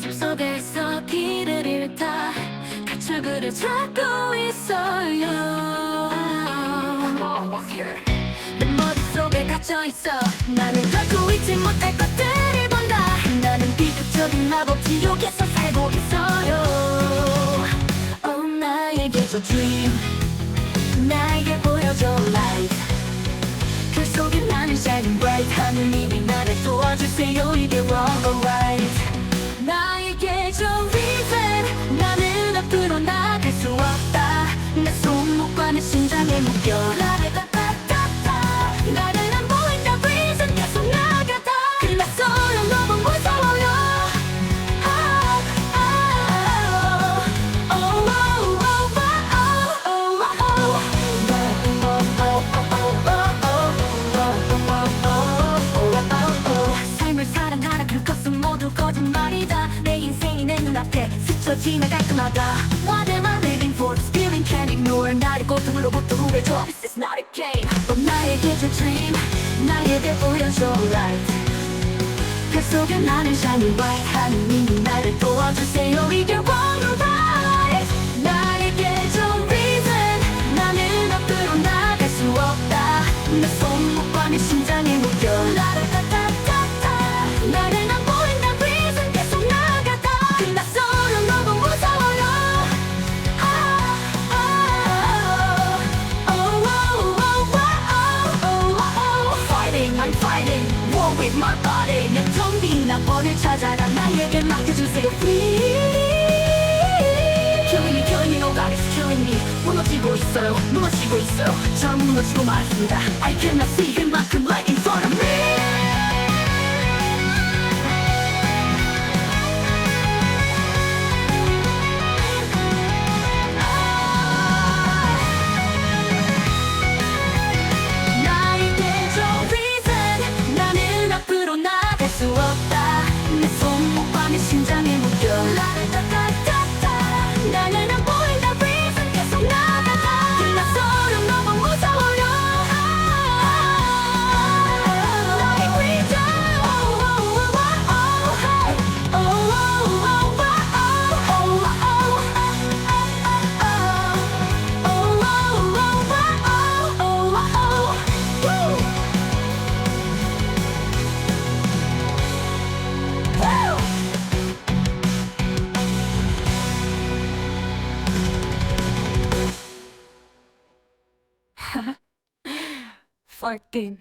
숲속에서 길을 잃다 가출구를 찾고 있어요. 내 머릿속에 갇혀있어. 나는 결코 잊지 못할 것들을 본다 나는 비극적인 마법 지옥에서 살고 있어요. Oh 나에게 줘 dream. 나에게 보여줘 light. 그 속에 나는 shining bright. 하느님이 나를 도와주세요 내 손목과 내 심장에 묶여 나는 안 보인다 reason 계속 나가다 글렀어요 너무 무서워요 지나갈 때마다 고통으로부터 우회줘 This is not a game. 또 나에게 줄 dream. 나에게 보여줘 light 그 속에 나는 shining bright. 하느님이 나를 도와주세요. 이게 wrong or right 나에게 줘 reason. 나는 앞으로 나갈 수 없다. 내 손목과 내 심장에 my body 내 좀비 나번을 찾아라 나에게 맡겨주세요 please Killing me, killing me, oh God, it's killing me 무너지고 있어요, 무너지고 있어요 저 무너지고 말습니다 I cannot see 그만큼 light in front of me Fighting